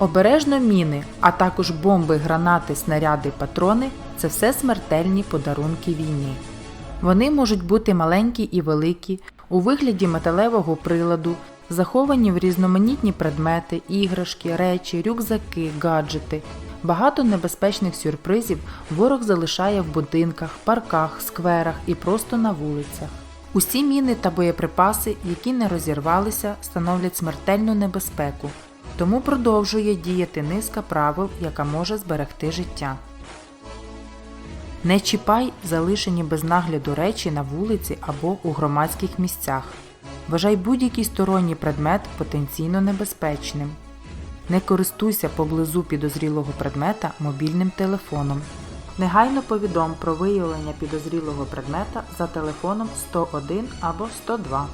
Обережно міни, а також бомби, гранати, снаряди, патрони це все смертельні подарунки війни. Вони можуть бути маленькі і великі, у вигляді металевого приладу, заховані в різноманітні предмети, іграшки, речі, рюкзаки, гаджети. Багато небезпечних сюрпризів ворог залишає в будинках, парках, скверах і просто на вулицях. Усі міни та боєприпаси, які не розірвалися, становлять смертельну небезпеку, тому продовжує діяти низка правил, яка може зберегти життя. Не чіпай залишені без нагляду речі на вулиці або у громадських місцях. Вважай будь-який сторонній предмет потенційно небезпечним. Не користуйся поблизу підозрілого предмета мобільним телефоном. Негайно повідом про виявлення підозрілого предмета за телефоном 101 або 102.